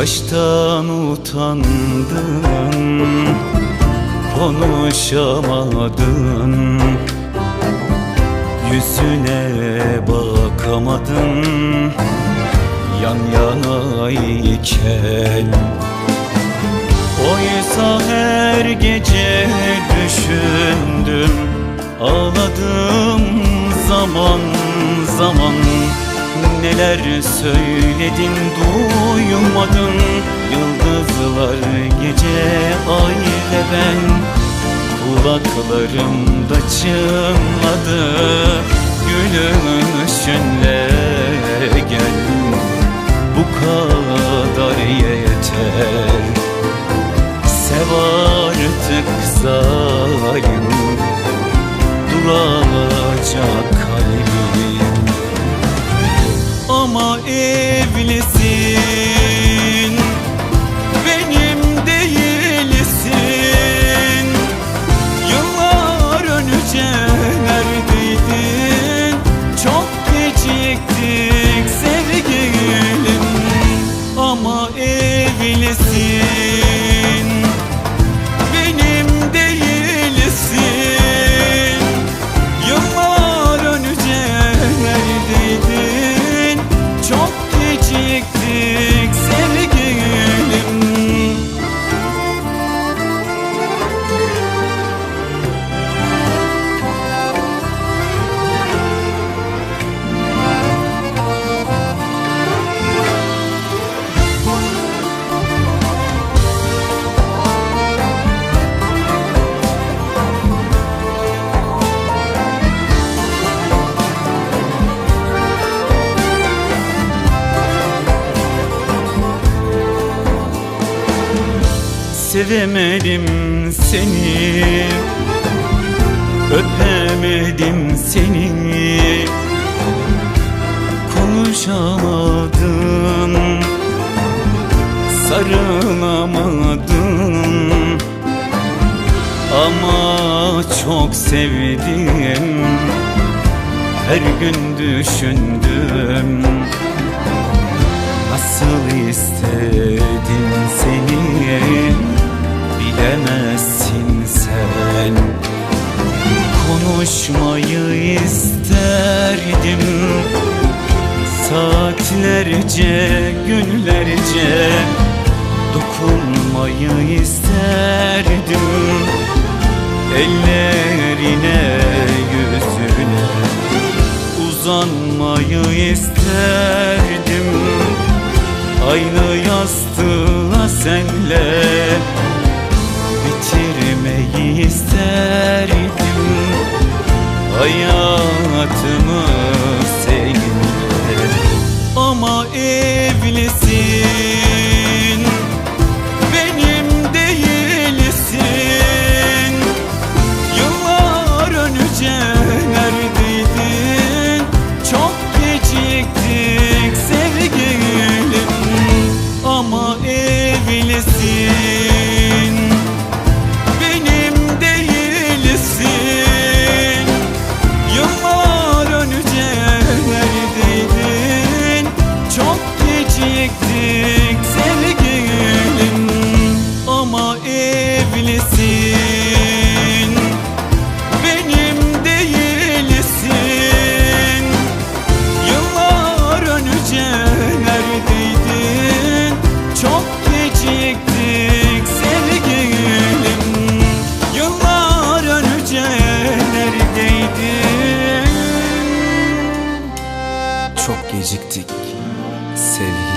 Baştan utandın Konuşamadın Yüzüne bakamadın Yan yanayken Oysa her gece düşündüm Ağladım zaman zaman Neler söyledin duymadın. Yıldızlar gece ay ve ben. Kulaklarımda çınladı. Gülüşünle gel Ama evlisin Sevemedim seni. Öpemedim seni. Konuşamadın Sarılamadın. Ama çok sevdim Her gün düşündüm. Nasıl istedim seni Saatlerce, günlerce Dokunmayı isterdim. Ellerine, yüzüne Uzanmayı isterdim. Aynı yastığa senle Bitirmeyi isterdim. Hayatımı seninle Ama sevgilim